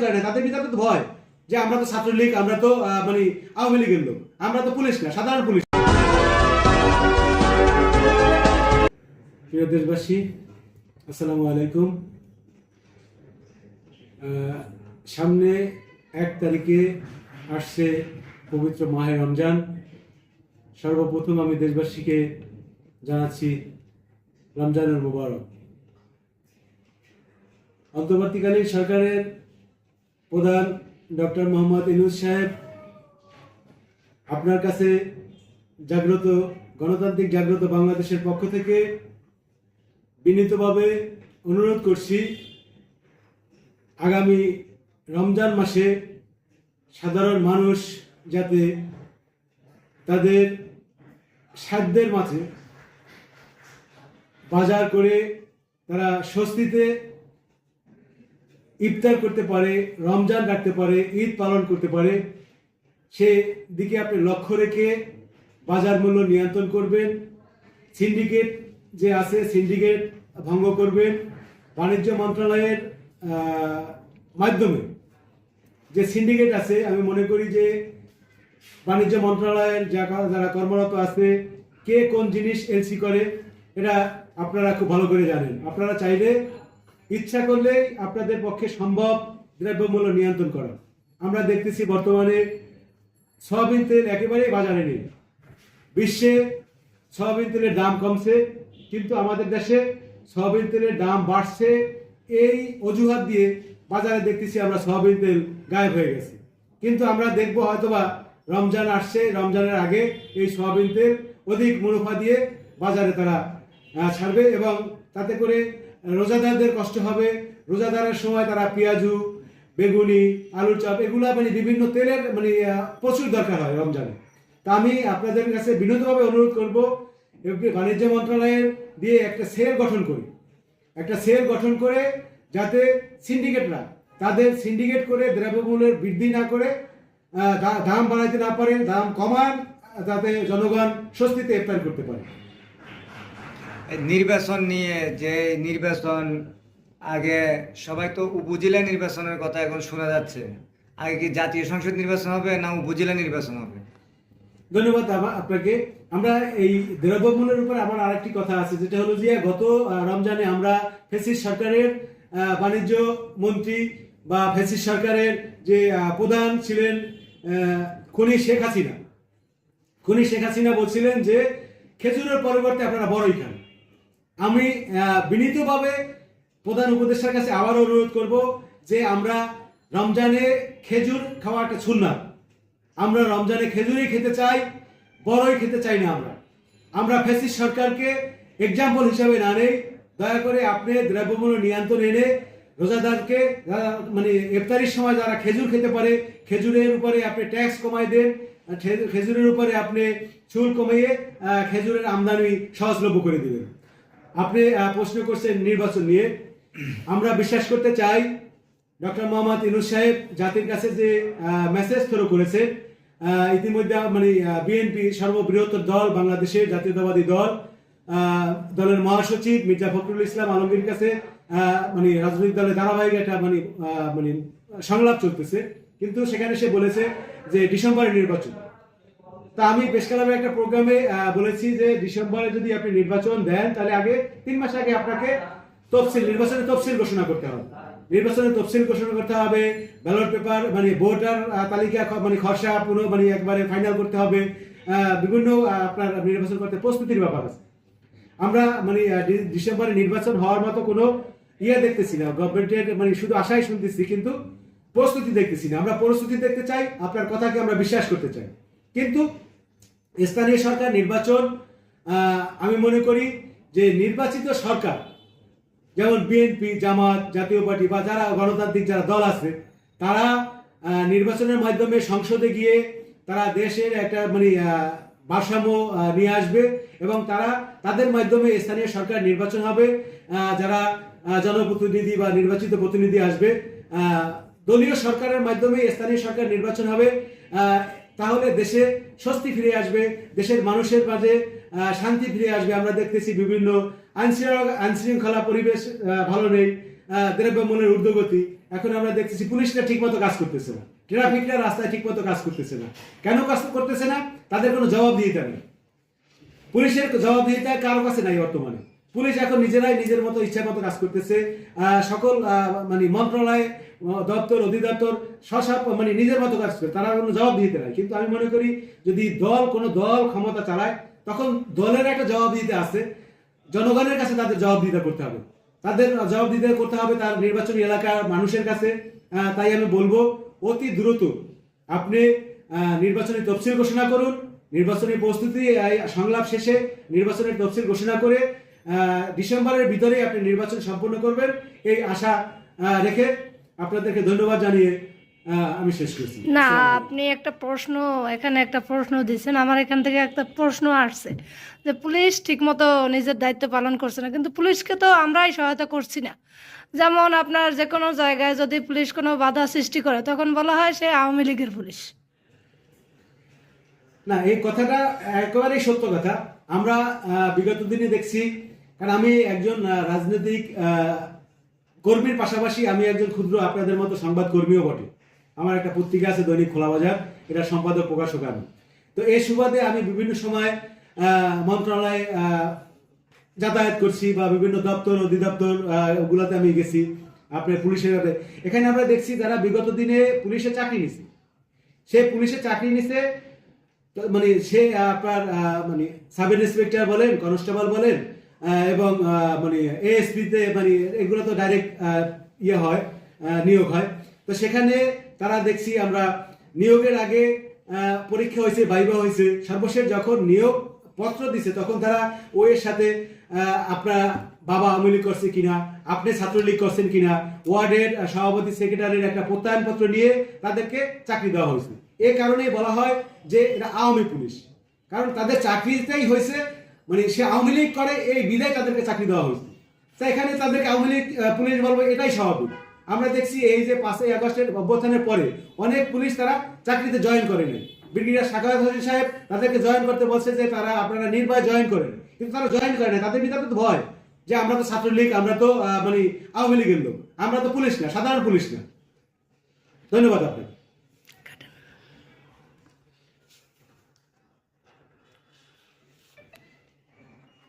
করে না, তাদের ভিতরে তো ভয়। যে আমরা তো ছাত্রলীগ, আমরা তো মানে আওয়ামী লীগের লোক। আমরা তো পুলিশ না, সাধারণ পুলিশ। প্রিয় দেশবাসী, আসসালামু আলাইকুম। সামনে এক তারিখে আসছে পবিত্র মাহে রমজান। সর্বপ্রথম আমি দেশবাসীকে জানাচ্ছি রমজানের মুবারক। অন্তর্বর্তীকালীন সরকারের প্রধান ডক্টর মোহাম্মদ ইনুস সাহেব, আপনার কাছে জাগ্রত, গণতান্ত্রিক জাগ্রত বাংলাদেশের পক্ষ থেকে বিনীতভাবে অনুরোধ করছি, আগামী রমজান মাসে সাধারণ মানুষ যাতে তাদের সাধ্যের মাঝে বাজার করে তারা স্বস্তিতে ইফতার করতে পারে, রমজান রাখতে পারে, ঈদ পালন করতে পারে সে দিকে আপনি লক্ষ্য রেখে বাজার মূল্য নিয়ন্ত্রণ করবেন, সিন্ডিকেট যে আছে সিন্ডিকেট ভঙ্গ করবেন, বাণিজ্য মন্ত্রণালয়ের মাধ্যমে। যে সিন্ডিকেট আছে, আমি মনে করি যে বাণিজ্য মন্ত্রণালয়ের যারা কর্মরত আছে, কে কোন জিনিস এলসি করে, এটা আপনারা খুব ভালো করে জানেন। আপনারা চাইলে ইচ্ছা করলেই আপনাদের পক্ষে সম্ভব দ্রব্যমূল্য নিয়ন্ত্রণ করা। আমরা দেখতেছি বর্তমানে সয়াবিন তেল একেবারেই বাজারে নেই। বিশ্বে সয়াবিন তেলের দাম কমছে, কিন্তু আমাদের দেশে সয়াবিন তেলের দাম বাড়ছে। এই অজুহাত দিয়ে বাজারে দেখতেছি আমরা সয়াবিন তেল গায়েব হয়ে গেছে। কিন্তু আমরা দেখব হয়তোবা রমজান আসছে, রমজানের আগে এই সয়াবিন তেল অধিক মুনাফা দিয়ে বাজারে তারা ছাড়বে এবং তাতে করে রোজাদারদের কষ্ট হবে। রোজাদারের সময় তারা পেঁয়াজু, বেগুনি, আলুর চাপ, এগুলা মানে বিভিন্ন তেলের মানে প্রচুর দরকার হয় রমজানে। তা আমি আপনাদের কাছে বিনোদভাবে অনুরোধ করব বাণিজ্য মন্ত্রণালয়ের দিয়ে একটা সেল গঠন করি। একটা সেল গঠন করে যাতে সিন্ডিকেটরা তাদের সিন্ডিকেট করে দ্রব্যমূল্যের বৃদ্ধি না করে দাম বাড়াইতে না পারে, দাম কমান যাতে জনগণ স্বস্তিতে ইফতার করতে পারে। নির্বাচন নিয়ে, যে নির্বাচন, আগে সবাই তো উপজেলা নির্বাচনের কথা এখন শোনা যাচ্ছে। আগে কি জাতীয় সংসদ নির্বাচন হবে না উপজেলা নির্বাচন হবে? ধন্যবাদ আপনাকে। আমরা এই দ্রব্যমূল্যের উপর আমার আরেকটি কথা আছে, যেটা হলো যে গত রমজানে আমরা ফেসিস সরকারের বাণিজ্য মন্ত্রী বা ফেসিস সরকারের যে প্রধান ছিলেন খনি শেখ হাসিনা। খনি শেখ হাসিনা বলছিলেন যে, খেজুরের পরিবর্তে আপনারা বড়ই খান। আমি বিনীতভাবে প্রধান উপদেষ্টার কাছে আবারও অনুরোধ করব যে আমরা রমজানে খেজুর খাওয়া একটা সুন্নাত। আমরা রমজানে খেজুরই খেতে চাই, বড়ই খেতে চাই না আমরা। আমরা ফেসিস সরকারকে এক্সাম্পল হিসাবে না নেই। দয়া করে আপনি দ্রব্যমূল্য নিয়ন্ত্রণ এনে রোজাদারকে মানে ইফতারির সময় যারা খেজুর খেতে পারে, খেজুরের উপরে আপনি ট্যাক্স কমাই দেন খেজুরের উপরে আপনি চুল কমিয়ে খেজুরের আমদানি সহজলভ্য করে দিবেন। আপনি প্রশ্ন করছেন নির্বাচন নিয়ে। আমরা বিশ্বাস করতে চাই ডক্টর মোহাম্মদ ইনুস সাহেব জাতির কাছে যে মেসেজ থ্রো করেছে ইতিমধ্যে মানে বিএনপি সর্ববৃহত্তর দল, বাংলাদেশের জাতীয়তাবাদী দল দলের মহাসচিব মির্জা ফখরুল ইসলাম আলমগীর কাছে মানে রাজনৈতিক দলের ধারাবাহিক একটা মানে মানে সংলাপ চলতেছে। কিন্তু সেখানে সে বলেছে যে ডিসেম্বরের নির্বাচন। তা আমি পেশকালামের একটা প্রোগ্রামে বলেছি যে ডিসেম্বরে যদি আপনি নির্বাচন দেন, তাহলে আগে তিন মাস আগে আপনাকে তফসিল, নির্বাচনের তফসিল ঘোষণা করতে হবে। নির্বাচনের তফসিল ঘোষণা করতে হবে, ব্যালট পেপার মানে ভোটার তালিকা মানে খসড়া পুরো মানে একবারে ফাইনাল করতে হবে। বিভিন্ন আপনার নির্বাচন করতে প্রস্তুতির ব্যাপার আছে। আমরা মানে ডিসেম্বরে নির্বাচন হওয়ার মতো কোনো ইয়ে দেখতেছি না। গভর্নমেন্টের মানে শুধু আশাই শুনতেছি, কিন্তু প্রস্তুতি দেখতেছি না। আমরা প্রস্তুতি দেখতে চাই, আপনার কথাকে আমরা বিশ্বাস করতে চাই। কিন্তু স্থানীয় সরকার নির্বাচন আমি মনে করি যে নির্বাচিত সরকার, যেমন বিএনপি, জামাত, জাতীয় পার্টি বা যারা গণতান্ত্রিক যারা দল আছে, তারা নির্বাচনের মাধ্যমে সংসদে গিয়ে তারা দেশের একটা মানে ভারসাম্য নিয়ে আসবে এবং তারা তাদের মাধ্যমে স্থানীয় সরকার নির্বাচন হবে যারা জনপ্রতিনিধি বা নির্বাচিত প্রতিনিধি আসবে দলীয় সরকারের মাধ্যমে স্থানীয় সরকার নির্বাচন হবে তাহলে দেশে স্বস্তি ফিরে আসবে, দেশের মানুষের মাঝে শান্তি ফিরে আসবে। আমরা দেখতেছি বিভিন্ন আইনশৃঙ্খলা পরিবেশ ভালো নেই দ্রব্যমূল্যের ঊর্ধ্বগতি। এখন আমরা দেখতেছি পুলিশরা ঠিক মতো কাজ করতেছে না। ট্রাফিকরা রাস্তায় ঠিক মতো কাজ করতেছে না। কেন কাজ করতেছে না? তাদের কোনো জবাবদিহিতা নেই। পুলিশের জবাবদিহিতা কারও কাছে নাই বর্তমানে। পুলিশ এখন নিজেরাই নিজের মতো ইচ্ছা মতো কাজ করতেছে। সকল মানে মন্ত্রণালয়, দপ্তর, অধিদপ্তর সব মানে নিজের মতো কাজ করে, তারা কোনো জবাবদিহিতা নাই। কিন্তু আমি মনে করি, যদি দল, কোনো দল ক্ষমতা চালায়, তখন দলের একটা জবাব দিতে আছে। জনগণের কাছে তাদের জবাবদিহিতা করতে হবে। তাদের জবাবদিহিতা করতে হবে তার নির্বাচনী এলাকার মানুষের কাছে। তাই আমি বলব, অতি দ্রুত আপনি নির্বাচনী তফসিল ঘোষণা করুন। নির্বাচনী প্রস্তুতি সংলাপ শেষে নির্বাচনের তফসিল ঘোষণা করে ডিসেম্বরের ভিতরেই আপনি নির্বাচন সম্পন্ন করবেন। এই আশা রেখে আপনাদেরকে ধন্যবাদ জানিয়ে আমি শেষ করছি। না আপনি একটা প্রশ্ন এখানে একটা প্রশ্ন দিচ্ছেন আমার এখান থেকে একটা প্রশ্ন আসছে যে পুলিশ ঠিকমতো নিজের দায়িত্ব পালন করছে না কিন্তু পুলিশকে তো আমরাই সহায়তা করছি না। যেমন আপনার যে কোনো জায়গায় যদি পুলিশ কোনো বাধা সৃষ্টি করে তখন বলা হয় সে আওয়ামী লীগের পুলিশ। না এই কথাটা একেবারেই সত্য কথা। আমরা বিগত দিনে দেখছি কারণ আমি একজন রাজনৈতিক কর্মীর পাশাপাশি আমি একজন ক্ষুদ্র আপনাদের মতো সংবাদ কর্মীও বটে। আমার একটা পত্রিকা আছে, দৈনিক খোলা বাজার। এটা সম্পাদক, প্রকাশক আমি। তো এই সুবাদে আমি বিভিন্ন সময় মন্ত্রণালয়ে যাতায়াত করছি বা বিভিন্ন দপ্তর, অধিদপ্তর ওগুলাতে আমি গেছি, আপনার পুলিশের। এখানে আমরা দেখছি যারা বিগত দিনে পুলিশে চাকরি নিছে। সে পুলিশে চাকরি নিছে মানে সে আপনার মানে সাব ইন্সপেক্টর বলেন, কনস্টেবল বলেন এবং মানে এএসপিতে মানে এগুলো তো ডাইরেক্ট ইয়ে হয় নিয়োগ হয়। তো সেখানে তারা দেখছি আমরা নিয়োগের আগে পরীক্ষা হয়েছে, বাইবা হয়েছে। সর্বশেষ যখন নিয়োগ পত্র দিছে, তখন তারা ওয়ের সাথে আপনার বাবা আওয়ামী লীগ করছে কিনা, আপনি ছাত্রলীগ করছেন কিনা, ওয়ার্ডের সভাপতি, সেক্রেটারির একটা প্রত্যয়নপত্র নিয়ে তাদেরকে চাকরি দেওয়া হয়েছে। এ কারণেই বলা হয় যে এটা আওয়ামী পুলিশ। কারণ তাদের চাকরিটাই হয়েছে মানে সে আওয়ামী লীগ করে, এই বিদায় তাদেরকে চাকরি দেওয়া হয়েছে। তো এখানে তাদেরকে আওয়ামী লীগ পুলিশ বলব, এটাই স্বাভাবিক। আমরা দেখছি এই যে পাঁচই আগস্টের অভ্যর্থনের পরে অনেক পুলিশ তারা চাকরিতে জয়েন করেনি ব্রিগেডিয়ার সাকাত হোসেন সাহেব তাদেরকে জয়েন করতে বলছে যে তারা আপনারা নির্ভয় জয়েন করেন। কিন্তু তারা জয়েন করে না তাদের ভিতরে তো ভয় যে আমরা তো ছাত্রলীগ, আমরা তো মানে আওয়ামী লীগের লোক। আমরা তো পুলিশ না, সাধারণ পুলিশ না। ধন্যবাদ আপনাকে।